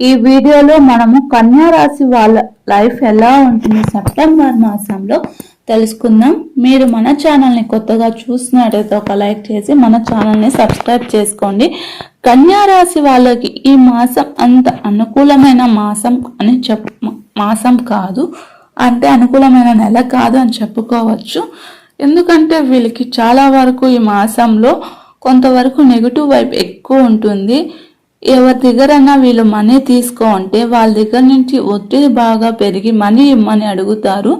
ఈ వీడియోలో మనము కన్యా రాశి వాళ్ళ లైఫ్ ఎలా ఉంటుంది సెప్టెంబర్ మాసంలో తెలుసుకుందాం. మీరు మన ఛానల్ని కొత్తగా చూసినట్టయితే ఒక లైక్ చేసి మన ఛానల్ని సబ్స్క్రైబ్ చేసుకోండి. కన్యా రాశి వాళ్ళకి ఈ మాసం అంత అనుకూలమైన మాసం అని చెప్ మాసం కాదు. అంటే అనుకూలమైన నెల కాదు అని చెప్పుకోవచ్చు. ఎందుకంటే వీళ్ళకి చాలా వరకు ఈ మాసంలో కొంతవరకు నెగిటివ్ వైపు ఎక్కువ ఉంటుంది. ఎవరి దగ్గరన్నా వీళ్ళు మనీ తీసుకో అంటే వాళ్ళ దగ్గర నుంచి ఒత్తిడి బాగా పెరిగి మనీ ఇమ్మని అడుగుతారు.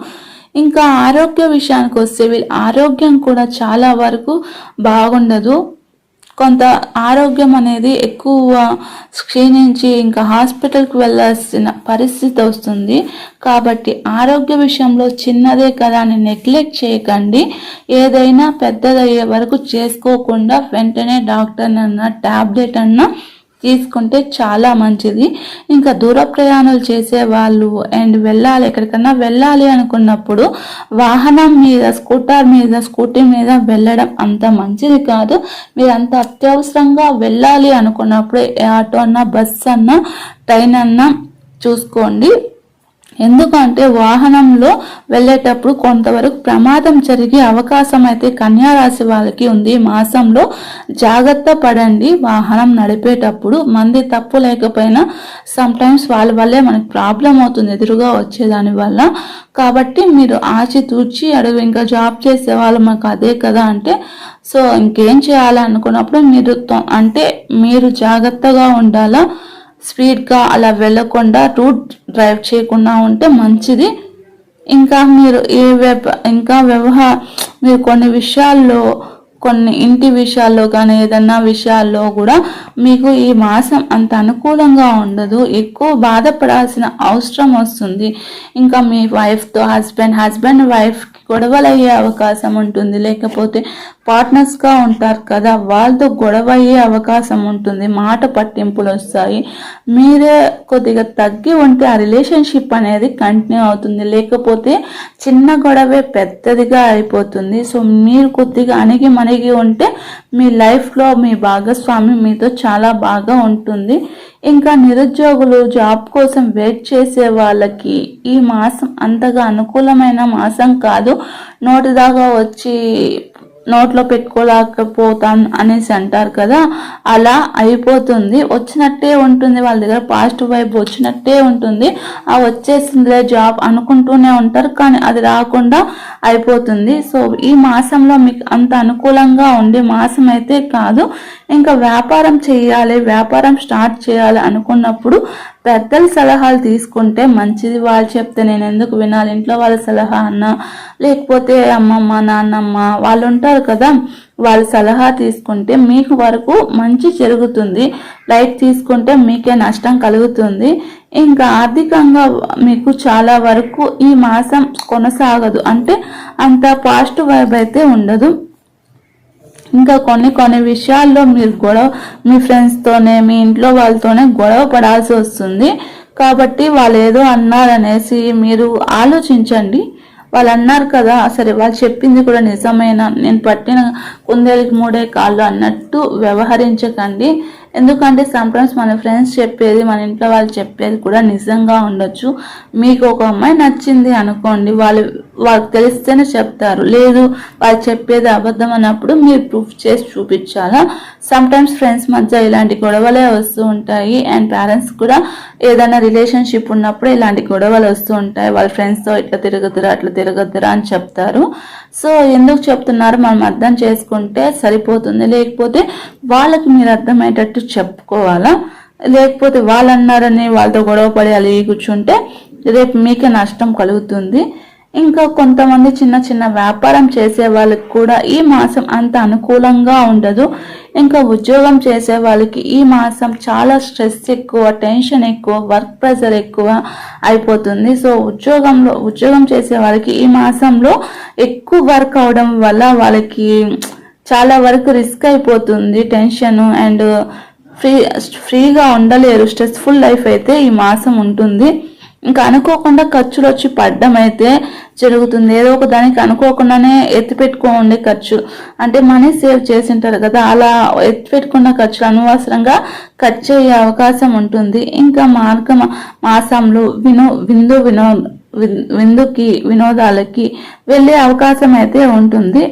ఇంకా ఆరోగ్య విషయానికి వస్తే వీళ్ళ ఆరోగ్యం కూడా చాలా వరకు బాగుండదు. కొంత ఆరోగ్యం అనేది ఎక్కువ క్షీణించి ఇంకా హాస్పిటల్కి వెళ్ళాల్సిన పరిస్థితి వస్తుంది. కాబట్టి ఆరోగ్య విషయంలో చిన్నదే కదా అని నెగ్లెక్ట్ చేయకండి. ఏదైనా పెద్దదయ్యే వరకు చేసుకోకుండా వెంటనే డాక్టర్ అన్న ట్యాబ్లెట్ అన్నా తీసుకుంటే చాలా మంచిది. ఇంకా దూర ప్రయాణాలు చేసే వాళ్ళు అండ్ వెళ్ళాలి ఎక్కడికన్నా వెళ్ళాలి అనుకున్నప్పుడు వాహనం మీద స్కూటర్ మీద స్కూటీ మీద వెళ్ళడం అంత మంచిది కాదు. మీరు అంత అత్యవసరంగా వెళ్ళాలి అనుకున్నప్పుడు ఆటో అన్నా బస్ అన్నా ట్రైన్ అన్నా చూసుకోండి. ఎందుకంటే వాహనంలో వెళ్ళేటప్పుడు కొంతవరకు ప్రమాదం జరిగే అవకాశం అయితే కన్యారాశి వాళ్ళకి ఉంది. మాసంలో జాగ్రత్త పడండి. వాహనం నడిపేటప్పుడు మంది తప్పు లేకపోయినా సమ్టైమ్స్ వాళ్ళ వల్లే మనకి ప్రాబ్లం అవుతుంది. ఎదురుగా వచ్చేదాని వల్ల. కాబట్టి మీరు ఆచి తూచి అడుగు ఇంకా జాబ్ చేసే వాళ్ళు మాకు అదే కదా అంటే సో ఇంకేం చేయాలనుకున్నప్పుడు మీరు అంటే మీరు జాగ్రత్తగా ఉండాలా? స్పీడ్గా అలా వెళ్ళకుండా రూట్ డ్రైవ్ చేయకుండా ఉంటే మంచిది. ఇంకా మీరు ఏ వెబ్ ఇంకా వ్యవహార మీరు కొన్ని విషయాల్లో కొన్ని ఇంటి విషయాల్లో కానీ ఏదన్నా విషయాల్లో కూడా మీకు ఈ మాసం అంత అనుకూలంగా ఉండదు. ఎక్కువ బాధపడాల్సిన అవసరం వస్తుంది. ఇంకా మీ వైఫ్తో హస్బెండ్ హస్బెండ్ వైఫ్ గొడవలు అయ్యే అవకాశం ఉంటుంది. లేకపోతే పార్ట్నర్స్గా ఉంటారు కదా వాళ్ళతో గొడవ అయ్యే అవకాశం ఉంటుంది మాట పట్టింపులు వస్తాయి. మీరే కొద్దిగా తగ్గి ఉంటే ఆ రిలేషన్షిప్ అనేది కంటిన్యూ అవుతుంది. లేకపోతే చిన్న గొడవే పెద్దదిగా అయిపోతుంది. సో మీరు కొద్దిగా అణిగి మణిగి ఉంటే మీ లైఫ్లో మీ భాగస్వామి మీతో చాలా బాగా ఉంటుంది. ఇంకా నిరుద్యోగులు జాబ్ కోసం వెయిట్ చేసే వాళ్ళకి ఈ మాసం అంతగా అనుకూలమైన మాసం కాదు. నోటి దాకా వచ్చి నోట్లో పెట్టుకోలేకపోతాను అనేసి అంటారు కదా అలా అయిపోతుంది. వచ్చినట్టే ఉంటుంది వాళ్ళ దగ్గర పాజిటివ్ వైబ్ వచ్చినట్టే ఉంటుంది. ఆ వచ్చేసిందిలే జాబ్ అనుకుంటూనే ఉంటారు కానీ అది రాకుండా అయిపోతుంది. సో ఈ మాసంలో మీకు అంత అనుకూలంగా ఉండే మాసం అయితే కాదు. ఇంకా వ్యాపారం చేయాలి వ్యాపారం స్టార్ట్ చేయాలి అనుకున్నప్పుడు పెద్దల సలహాలు తీసుకుంటే మంచిది వాళ్ళు చెప్తే నేను ఎందుకు వినాలి? ఇంట్లో వాళ్ళ సలహా అన్న? లేకపోతే అమ్మమ్మ నాన్నమ్మ వాళ్ళు ఉంటారు కదా వాళ్ళ సలహా తీసుకుంటే మీకు వరకు మంచి జరుగుతుంది. లైట్ తీసుకుంటే మీకే నష్టం కలుగుతుంది. ఇంకా ఆర్థికంగా మీకు చాలా వరకు ఈ మాసం కొనసాగదు. అంటే అంత పాజిటివ్ వైబ్ అయితే ఉండదు. ఇంకా కొన్ని కొన్ని విషయాల్లో మీరు గొడవ మీ ఫ్రెండ్స్తోనే మీ ఇంట్లో వాళ్ళతోనే గొడవ పడాల్సి వస్తుంది. కాబట్టి వాళ్ళు ఏదో అన్నారనేసి మీరు ఆలోచించండి. వాళ్ళు అన్నారు కదా సరే వాళ్ళు చెప్పింది కూడా నిజమేనా? నేను పట్టిన కుందేలకి మూడే కాళ్ళు అన్నట్టు వ్యవహరించకండి. ఎందుకంటే సమ్టైమ్స్ మన ఫ్రెండ్స్ చెప్పేది మన ఇంట్లో వాళ్ళు చెప్పేది కూడా నిజంగా ఉండొచ్చు. మీకు ఒక అమ్మాయి నచ్చింది అనుకోండి వాళ్ళు వాళ్ళకి తెలిస్తేనే చెప్తారు. లేదు వాళ్ళు చెప్పేది అబద్ధం అన్నప్పుడు మీరు ప్రూఫ్ చేసి చూపించాలా? సమ్టైమ్స్ ఫ్రెండ్స్ మధ్య ఇలాంటి గొడవలే వస్తూ ఉంటాయి అండ్ పేరెంట్స్ కూడా ఏదైనా రిలేషన్షిప్ ఉన్నప్పుడు ఇలాంటి గొడవలు వస్తూ ఉంటాయి. వాళ్ళ ఫ్రెండ్స్తో ఇట్లా తిరగదురా అట్లా తిరగదురా అని చెప్తారు. సో ఎందుకు చెప్తున్నారు? మనం అర్థం చేసుకుంటే సరిపోతుంది. లేకపోతే వాళ్ళకి మీరు అర్థమయ్యేటట్టు చెప్పుకోవాలా? లేకపోతే వాళ్ళు అన్నారని వాళ్ళతో గొడవ పడి అలిగి కూర్చుంటే రేపు మీకే నష్టం కలుగుతుంది. ఇంకా కొంతమంది చిన్న చిన్న వ్యాపారం చేసే వాళ్ళకి కూడా ఈ మాసం అంత అనుకూలంగా ఉండదు. ఇంకా ఉద్యోగం చేసే వాళ్ళకి ఈ మాసం చాలా స్ట్రెస్ ఎక్కువ టెన్షన్ ఎక్కువ వర్క్ ప్రెషర్ ఎక్కువ అయిపోతుంది. సో ఉద్యోగంలో ఉద్యోగం చేసే వాళ్ళకి ఈ మాసంలో ఎక్కువ వర్క్ అవడం వల్ల వాళ్ళకి చాలా వరకు రిస్క్ అయిపోతుంది టెన్షన్ అండ్ ఫ్రీ ఫ్రీగా ఉండలేరు. స్ట్రెస్ఫుల్ లైఫ్ అయితే ఈ మాసం ఉంటుంది. ఇంకా అనుకోకుండా ఖర్చులు వచ్చి పడ్డం అయితే జరుగుతుంది. ఏదో ఒక దానికి అనుకోకుండానే ఎత్తి పెట్టుకోండి ఖర్చు. అంటే మనీ సేవ్ చేసి ఉంటారు కదా అలా ఎత్తి పెట్టుకున్న ఖర్చులు అనవసరంగా ఖర్చు అయ్యే అవకాశం ఉంటుంది. ఇంకా మార్గ మాసంలో వినో విందు వినో విందుకి వినోదాలకి వెళ్ళే అవకాశం అయితే ఉంటుంది.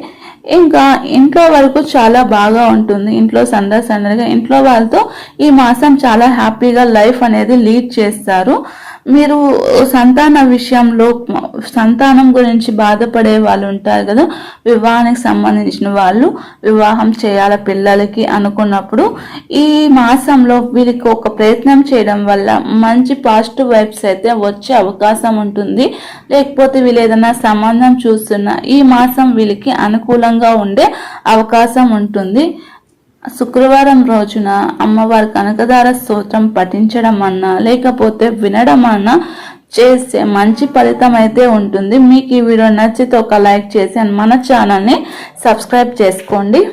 ఇంకా ఇంట్లో వరకు చాలా బాగా ఉంటుంది. ఇంట్లో సందడి సందడిగా ఇంట్లో వాళ్ళతో ఈ మాసం చాలా హ్యాపీగా లైఫ్ అనేది లీడ్ చేస్తారు. మీరు సంతాన విషయంలో సంతానం గురించి బాధపడే వాళ్ళు ఉంటారు కదా వివాహానికి సంబంధించిన వాళ్ళు వివాహం చేయాల పిల్లలకి అనుకున్నప్పుడు ఈ మాసంలో వీరికి ఒక ప్రయత్నం చేయడం వల్ల మంచి పాజిటివ్ వైబ్స్ అయితే వచ్చే అవకాశం ఉంటుంది. లేకపోతే వీళ్ళు ఏదైనా సంబంధం చూస్తున్నా ఈ మాసం వీళ్ళకి అనుకూలంగా ఉండే అవకాశం ఉంటుంది. శుక్రవారం రోజున అమ్మవారి కనకదార స్తోత్రం పఠించడం అన్నా లేకపోతే వినడం అన్నా చేస్తే మంచి ఫలితం అయితే ఉంటుంది. మీకు ఈ వీడియో నచ్చితే ఒక లైక్ చేసి మన ఛానల్ని సబ్స్క్రైబ్ చేసుకోండి.